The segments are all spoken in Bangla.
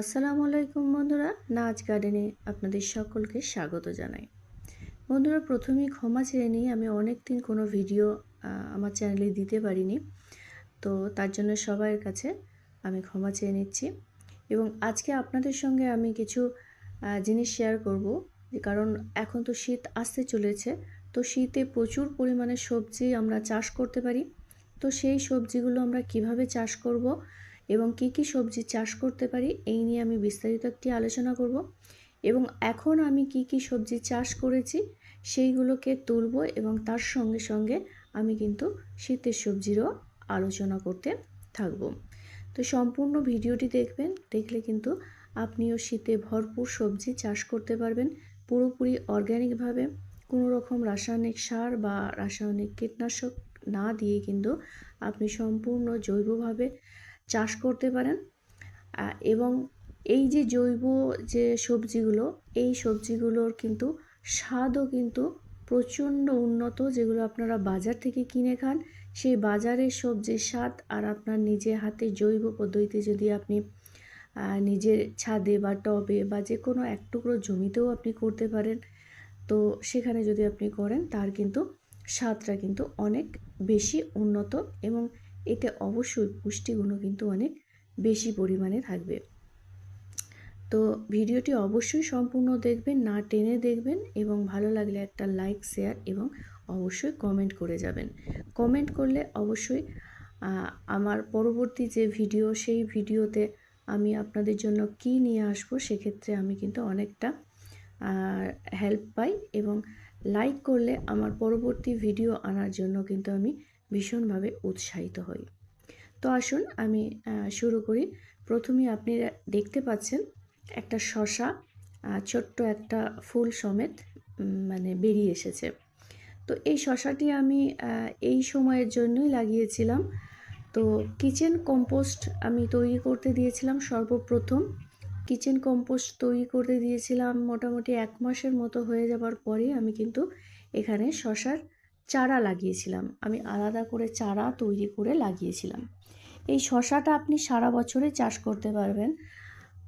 আসসালামু আলাইকুম বন্ধুরা। নাচ গার্ডেনে আপনাদের সকলকে স্বাগত জানাই। বন্ধুরা, প্রথমেই ক্ষমা চেয়ে নিই, আমি অনেক দিন কোনো ভিডিও আমার চ্যানেলে দিতে পারিনি। তো তার জন্য সবার কাছে আমি ক্ষমা চেয়ে নিচ্ছি। এবং আজকে আপনাদের সঙ্গে আমি কিছু জিনিস শেয়ার করব। কারণ এখন তো শীত আসতে চলেছে। তো শীতে প্রচুর পরিমাণে সবজি আমরা চাষ করতে পারি। তো সেই সবজিগুলো আমরা কীভাবে চাষ করব? এবং কি কি সবজি চাষ করতে পারি, এই নিয়ে আমি বিস্তারিত একটি আলোচনা করব। এবং এখন আমি কি কি সবজি চাষ করেছি, সেইগুলোকে তুলব এবং তার সঙ্গে সঙ্গে আমি কিন্তু শীতের সবজিরও আলোচনা করতে থাকব। তো সম্পূর্ণ ভিডিওটি দেখবেন, দেখলে কিন্তু আপনিও শীতে ভরপুর সবজি চাষ করতে পারবেন, পুরোপুরি অর্গ্যানিকভাবে কোনো রকম রাসায়নিক সার বা রাসায়নিক কীটনাশক না দিয়ে কিন্তু আপনি সম্পূর্ণ জৈবভাবে চাষ করতে পারেন। এবং এই যে জৈব যে সবজিগুলো, এই সবজিগুলোর কিন্তু স্বাদও কিন্তু প্রচণ্ড উন্নত, যেগুলো আপনারা বাজার থেকে কিনে খান। সেই বাজারের সবজির স্বাদ আর আপনার নিজের হাতে জৈব পদ্ধতিতে যদি আপনি নিজের ছাদে বা টবে বা যে কোনো এক টুকরো জমিতেও আপনি করতে পারেন, তো সেখানে যদি আপনি করেন, তার কিন্তু স্বাদটা কিন্তু অনেক বেশি উন্নত এবং এতে অবশ্যই পুষ্টিগুণও কিন্তু অনেক বেশি পরিমাণে থাকবে। তো ভিডিওটি অবশ্যই সম্পূর্ণ দেখবেন, না টেনে দেখবেন এবং ভালো লাগলে একটা লাইক, শেয়ার এবং অবশ্যই কমেন্ট করে যাবেন। কমেন্ট করলে অবশ্যই আমার পরবর্তী যে ভিডিও, সেই ভিডিওতে আমি আপনাদের জন্য কি নিয়ে আসব সেক্ষেত্রে আমি কিন্তু অনেকটা হেল্প পাই এবং লাইক করলে আমার পরবর্তী ভিডিও আনার জন্য কিন্তু আমি ভীষণভাবে উৎসাহিত হই। তো আসুন আমি শুরু করি। প্রথমেই আপনি দেখতে পাচ্ছেন একটা শশা ছোট্ট একটা ফুল সমেত মানে বেরিয়ে এসেছে। তো এই শশাটি আমি এই সময়ের জন্যই লাগিয়েছিলাম। তো কিচেন কম্পোস্ট আমি তৈরি করতে দিয়েছিলাম সর্বপ্রথম। কিচেন কম্পোস্ট তৈরি করতে দিয়েছিলাম মোটামুটি এক মাসের মতো হয়ে যাবার পরে আমি কিন্তু এখানে শশার চারা লাগিয়েছিলাম। আমি আলাদা করে চারা তৈরি করে লাগিয়েছিলাম। এই শশাটা আপনি সারা বছরে চাষ করতে পারবেন।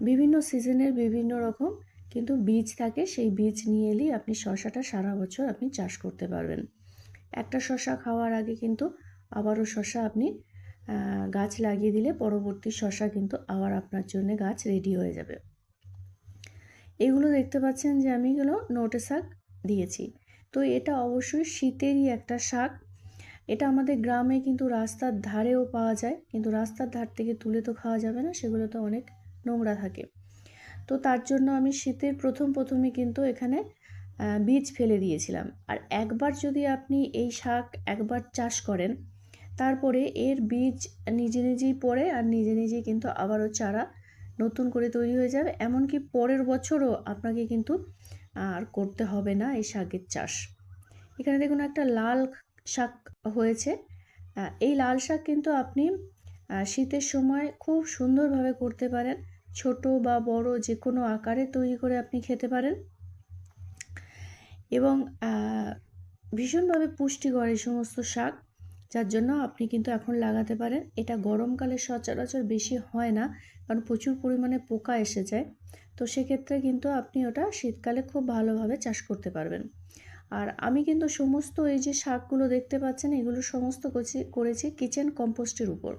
বিভিন্ন সিজনের বিভিন্ন রকম কিন্তু বীজ থাকে, সেই বীজ নিয়ে এলেই আপনি শশাটা সারা বছর আপনি চাষ করতে পারবেন। একটা শশা খাওয়ার আগে কিন্তু আবারও শশা আপনি গাছ লাগিয়ে দিলে পরবর্তী শশা কিন্তু আবার আপনার জন্য গাছ রেডি হয়ে যাবে। এগুলো দেখতে পাচ্ছেন যে আমি এগুলো নোটে শাক দিয়েছি। তো এটা অবশ্যই শীতেরই একটা শাক। এটা আমাদের গ্রামে কিন্তু রাস্তার ধারেও পাওয়া যায়, কিন্তু রাস্তার ধার থেকে তুলে তো খাওয়া যাবে না সেগুলো তো অনেক নোংরা থাকে। তো তার জন্য আমি শীতের প্রথম প্রথমে কিন্তু এখানে বীজ ফেলে দিয়েছিলাম। আর একবার যদি আপনি এই শাক একবার চাষ করেন, তারপরে এর বীজ নিজে নিজেই পড়ে আর নিজে নিজেই কিন্তু আবারও চারা নতুন করে তৈরি হয়ে যাবে। এমনকি পরের বছরও আপনাকে কিন্তু আর করতে হবে না এই শাকের চাষ। এখানে দেখুন একটা লাল শাক হয়েছে। এই লাল শাক কিন্তু আপনি শীতের সময় খুব সুন্দরভাবে করতে পারেন। ছোট বা বড় যে কোনো আকারে তৈরি করে আপনি খেতে পারেন। এবং ভীষণভাবে পুষ্টিকর এই সমস্ত শাক। যার জন্য আপনি কিন্তু এখন লাগাতে পারেন। এটা গরমকালে সচরাচর বেশি হয় না, কারণ প্রচুর পরিমাণে পোকা এসে যায়। তো সেক্ষেত্রে কিন্তু আপনি ওটা শীতকালে খুব ভালোভাবে চাষ করতে পারবেন। আর আমি কিন্তু সমস্ত এই যে শাকগুলো দেখতে পাচ্ছেন, এগুলো সমস্ত করেছি কিচেন কম্পোস্টের উপর।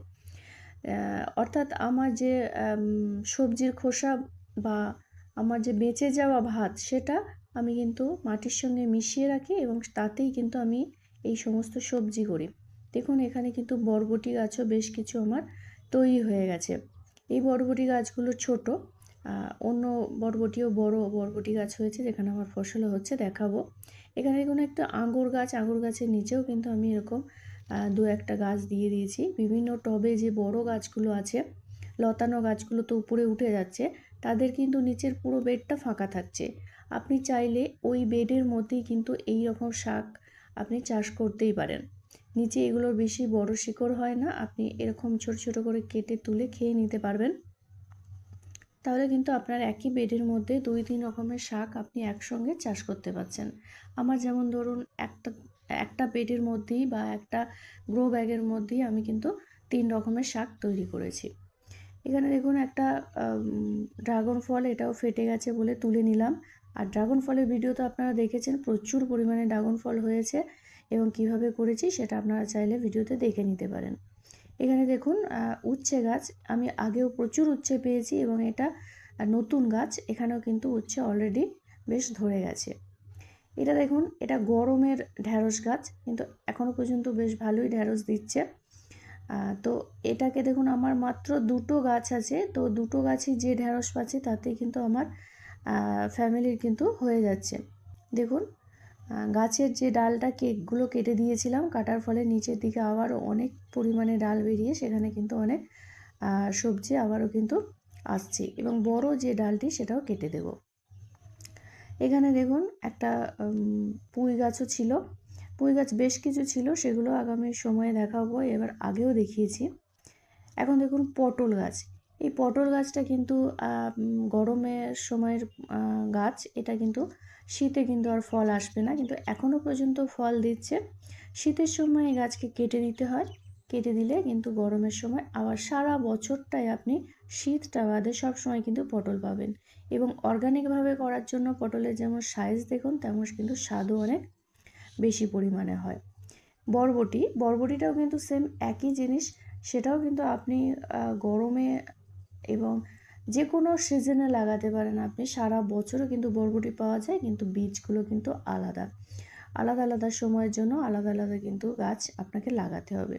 অর্থাৎ আমার যে সবজির খোসা বা আমার যে বেঁচে যাওয়া ভাত, সেটা আমি কিন্তু মাটির সঙ্গে মিশিয়ে রাখি এবং তাতেই কিন্তু আমি এই সমস্ত সবজি করি। দেখুন, এখানে কিন্তু বরবটি গাছও বেশ কিছু আমার তৈরি হয়ে গেছে। এই বরবটি গাছগুলো ছোট অন্য বরবটিও বড় বরবটি গাছ হয়েছে, যেখানে আমার ফসলও হচ্ছে, দেখাবো। এখানে কোনো একটা আঙুর গাছ আঙুর গাছের নিচেও কিন্তু আমি এরকম দু একটা গাছ দিয়ে দিয়েছি। বিভিন্ন টবে যে বড় গাছগুলো আছে, লতানো গাছগুলো তো উপরে উঠে যাচ্ছে, তাদের কিন্তু নিচের পুরো বেডটা ফাঁকা থাকছে। আপনি চাইলে ওই বেডের মধ্যেই কিন্তু এই রকম শাক আপনি চাষ করতেই পারেন। নিচে এগুলোর বেশি বড় শিকড় হয় না, আপনি এরকম ছোট ছোট করে কেটে তুলে খেয়ে নিতে পারবেন। তাহলে কিন্তু আপনার একই বেডের মধ্যে দুই তিন রকমের শাক আপনি একসঙ্গে চাষ করতে পারছেন। আমার যেমন ধরুন একটা একটা বেডের মধ্যেই বা একটা গ্রো ব্যাগের মধ্যেই আমি কিন্তু তিন রকমের শাক তৈরি করেছি। এখানে দেখুন একটা ড্রাগন ফল এটাও ফেটে গেছে বলে তুলে নিলাম। আর ড্রাগন ফলের ভিডিও তো আপনারা দেখেছেন, প্রচুর পরিমাণে ড্রাগন ফল হয়েছে। এবং কীভাবে করেছি সেটা আপনারা চাইলে ভিডিওতে দেখে নিতে পারেন। এখানে দেখুন উচ্ছে গাছ, আমি আগেও প্রচুর উচ্ছে পেয়েছি এবং এটা নতুন গাছ, এখানেও কিন্তু উচ্ছে অলরেডি বেশ ধরে গেছে। এটা দেখুন, এটা গরমের ঢ্যাঁড়স গাছ, কিন্তু এখনও পর্যন্ত বেশ ভালোই ঢ্যাঁড়স দিচ্ছে। তো এটাকে দেখুন, আমার মাত্র দুটো গাছ আছে, তো দুটো গাছই যে ঢ্যাঁড়স পাচ্ছি তাতেই কিন্তু আমার ফ্যামিলির কিন্তু হয়ে যাচ্ছে। দেখুন গাছের যে ডালটা কেকগুলো কেটে দিয়েছিলাম, কাটার ফলে নিচের দিকে আবারও অনেক পরিমাণে ডাল বেরিয়ে সেখানে কিন্তু অনেক সবজি আবারও কিন্তু আসছে এবং বড় যে ডালটি সেটাও কেটে দেব। এখানে দেখুন একটা পুঁই গাছও ছিল। পুঁই গাছ বেশ কিছু ছিল, সেগুলো আগামী সময়ে দেখাবো, এবার আগেও দেখিয়েছি। এখন দেখুন পটল গাছ। এই পটল গাছটা কিন্তু গরমের সময়ের গাছ, এটা কিন্তু শীতে কিন্তু আর ফল আসবে না, কিন্তু এখনও পর্যন্ত ফল দিচ্ছে। শীতের সময় এই গাছকে কেটে দিতে হয়। কেটে দিলে কিন্তু গরমের সময় আবার সারা বছরটাই আপনি শীতটা বাদে সব সময় কিন্তু পটল পাবেন। এবং অর্গানিকভাবে করার জন্য পটলের যেমন সাইজ দেখুন, তেমন কিন্তু স্বাদও অনেক বেশি পরিমাণে হয়। বরবটি, বরবটিটাও কিন্তু সেম একই জিনিস। সেটাও কিন্তু আপনি গরমে এবং যে কোনো সিজনে লাগাতে পারেন আপনি। সারা বছরও কিন্তু বরবটি পাওয়া যায়, কিন্তু বীজগুলো কিন্তু আলাদা। আলাদা আলাদা সময়ের জন্য আলাদা আলাদা কিন্তু গাছ আপনাকে লাগাতে হবে।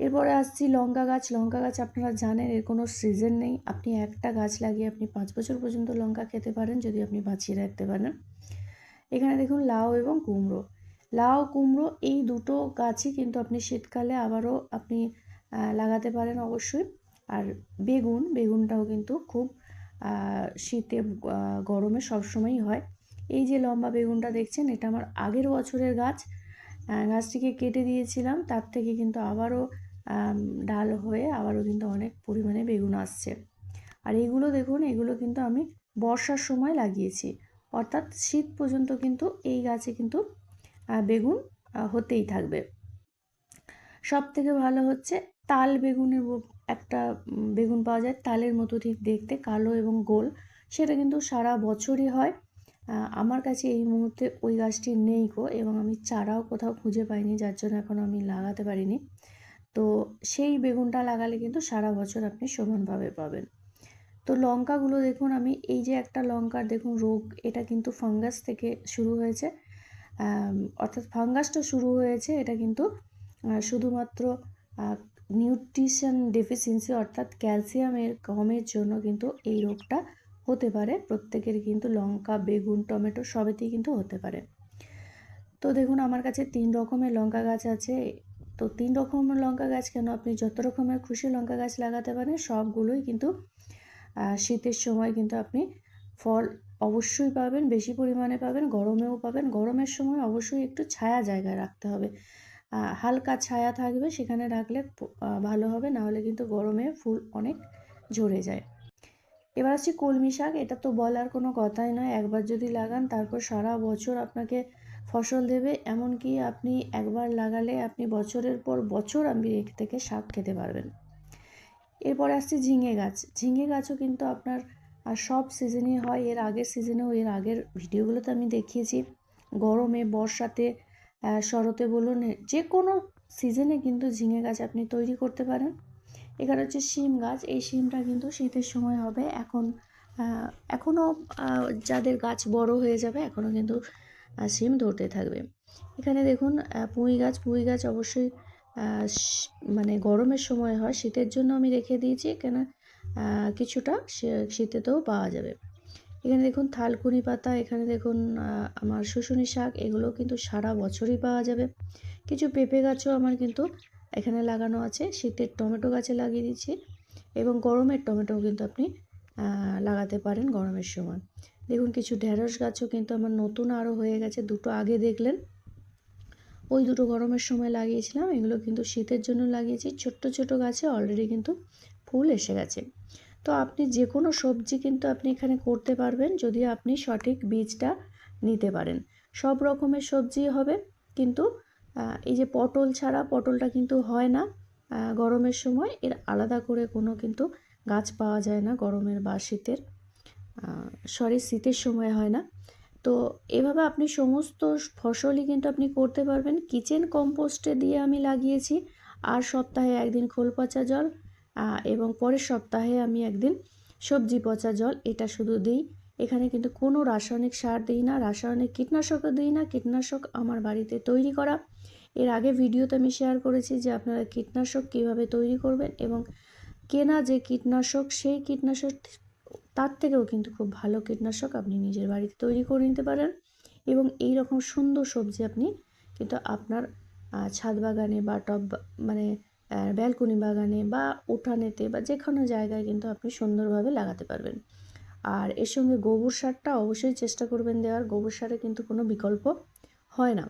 এরপরে আসছি লঙ্কা গাছ। লঙ্কা গাছ আপনারা জানেন, এর কোনো সিজন নেই। আপনি একটা গাছ লাগিয়ে আপনি পাঁচ বছর পর্যন্ত লঙ্কা খেতে পারেন, যদি আপনি বাঁচিয়ে রাখতে পারেন। এখানে দেখুন লাউ এবং কুমড়ো। লাউ, কুমড়ো এই দুটো গাছই কিন্তু আপনি শীতকালে আবারও আপনি লাগাতে পারেন অবশ্যই। আর বেগুন, বেগুনটাও কিন্তু খুব শীতে গরমে সবসময়ই হয়। এই যে লম্বা বেগুনটা দেখছেন, এটা আমার আগের বছরের গাছ। গাছটিকে কেটে দিয়েছিলাম, তার থেকে কিন্তু আবারও ডাল হয়ে আবারও কিন্তু অনেক পরিমাণে বেগুন আসছে। আর এগুলো দেখুন, এগুলো কিন্তু আমি বর্ষার সময় লাগিয়েছি। অর্থাৎ শীত পর্যন্ত কিন্তু এই গাছে কিন্তু বেগুন হতেই থাকবে। সব থেকে ভালো হচ্ছে তাল বেগুনের একটা বেগুন পাওয়া যায়, তালের মতো ঠিক দেখতে, কালো এবং গোল। সেটা কিন্তু সারা বছরই হয়। আমার কাছে এই মুহূর্তে ওই গাছটি নেই গো এবং আমি চারাও কোথাও খুঁজে পাইনি, যার জন্য এখন আমি লাগাতে পারিনি। তো সেই বেগুনটা লাগালে কিন্তু সারা বছর আপনি সমানভাবে পাবেন। তো লঙ্কাগুলো দেখুন, আমি এই যে একটা লঙ্কার দেখুন রোগ, এটা কিন্তু ফাঙ্গাস থেকে শুরু হয়েছে। অর্থাৎ ফাঙ্গাসটা শুরু হয়েছে, এটা কিন্তু শুধুমাত্র নিউট্রিশন ডেফিসিয়েন্সি অর্থাৎ ক্যালসিয়ামের কমের জন্য কিন্তু এই রোগটা হতে পারে। প্রত্যেকের কিন্তু লঙ্কা, বেগুন, টমেটো সবেতেই কিন্তু হতে পারে। তো দেখুন, আমার কাছে তিন রকমের লঙ্কা গাছ আছে। তো তিন রকমের লঙ্কা গাছ কেন? আপনি যত রকমের খুশি লঙ্কা গাছ লাগাতে পারেন, সবগুলোই কিন্তু শীতের সময় কিন্তু আপনি ফল অবশ্যই পাবেন, বেশি পরিমাণে পাবেন, গরমেও পাবেন। গরমের সময় অবশ্যই একটু ছায়া জায়গায় রাখতে হবে। হালকা ছায়া থাকবে, সেখানে রাখলে ভালো হবে, নাহলে কিন্তু গরমে ফুল অনেক ঝরে যায়। এবার আসছি কলমি শাক, এটা তো বলার কোনো কথাই নয়, একবার যদি লাগান, তারপর সারা বছর আপনাকে ফসল দেবে, এমনকি আপনি একবার লাগালে আপনি বছরের পর বছর আপনি এর থেকে শাক খেতে পারবেন। এরপরে আসছে ঝিঙে গাছ, ঝিঙে গাছও কিন্তু আপনার, আর সব সিজনই হয়, এর আগের সিজনেও এর আগের ভিডিওগুলোতে আমি দেখিয়েছি, গরমে, বর্ষাতে শরতে বলুন যে কোনো সিজনে কিন্তু ঝিঙে গাছ আপনি তৈরি করতে পারেন। এখানে হচ্ছে শিম গাছ, এই শিমটা কিন্তু শীতের সময় হবে। এখন এখনও যাদের গাছ বড় হয়ে যাবে এখনও কিন্তু শিম ধরতে থাকবে। এখানে দেখুন পুঁই গাছ পুঁই গাছ অবশ্যই মানে গরমের সময় হয়, শীতের জন্য আমি রেখে দিয়েছি। কেন কিছুটা শীতেতেও পাওয়া যাবে। এখানে দেখুন থালকুনি পাতা, এখানে দেখুন আমার শুশুনি শাক এগুলো কিন্তু সারা বছরই পাওয়া যাবে। কিছু পেঁপে গাছও আমার কিন্তু এখানে লাগানো আছে। শীতের টমেটো গাছে লাগিয়ে দিচ্ছি এবং গরমের টমেটোও কিন্তু আপনি লাগাতে পারেন গরমের সময়। দেখুন কিছু ঢেঁড়স গাছও কিন্তু আমার নতুন আরও হয়ে গেছে, দুটো আগে দেখলেন। ওই দুটো গরমের সময় লাগিয়েছিলাম, এগুলো কিন্তু শীতের জন্য লাগিয়েছি। ছোট্ট ছোট গাছে অলরেডি কিন্তু ফুল এসে গেছে। তো আপনি যে কোনো সবজি কিন্তু আপনি এখানে করতে পারবেন যদি আপনি সঠিক বীজটা নিতে পারেন। সব রকমের সবজি হবে, কিন্তু এই যে পটল ছাড়া পটলটা কিন্তু হয় না গরমের সময়। এর আলাদা করে কোনো কিন্তু গাছ পাওয়া যায় না গরমের বা শীতের সরি, শীতের সময় হয় না। তো এভাবে আপনি সমস্ত ফসলই কিন্তু আপনি করতে পারবেন। কিচেন কম্পোস্টে দিয়ে আমি লাগিয়েছি, আর সপ্তাহে একদিন খোল পচা জল এবং পরের সপ্তাহে আমি একদিন সবজি পচা জল এটা শুধু দিই। এখানে কিন্তু কোনো রাসায়নিক সার দিই না, রাসায়নিক কীটনাশকও দিই না, কীটনাশক আমার বাড়িতে তৈরি করা। এর আগে ভিডিওতে আমি শেয়ার করেছি যে আপনারা কীটনাশক কীভাবে তৈরি করবেন এবং কেনা যে কীটনাশক সেই কীটনাশক তার থেকেও কিন্তু খুব ভালো কীটনাশক আপনি নিজের বাড়িতে তৈরি করে নিতে পারেন এবং এই রকম সুন্দর সবজি আপনি কিন্তু আপনার ছাদ বাগানে বা টব মানে ব্যালকনি বাগানে বা উঠানেতে বা যে কোনো জায়গায় কিন্তু আপনি সুন্দরভাবে লাগাতে পারবেন। আর এর সঙ্গে গোবর সারটা অবশ্যই চেষ্টা করবেন দেওয়ার। গোবর সারে কিন্তু কোনো বিকল্প হয় না।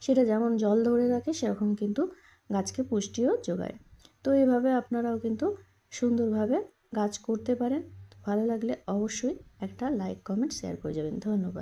সেটা যেমন জল ধরে রাখে, সেরকম কিন্তু গাছকে পুষ্টিও যোগায়। তো এভাবে আপনারাও কিন্তু সুন্দরভাবে গাছ করতে পারেন। ভালো লাগলে অবশ্যই একটা লাইক কমেন্ট শেয়ার করে যাবেন। ধন্যবাদ।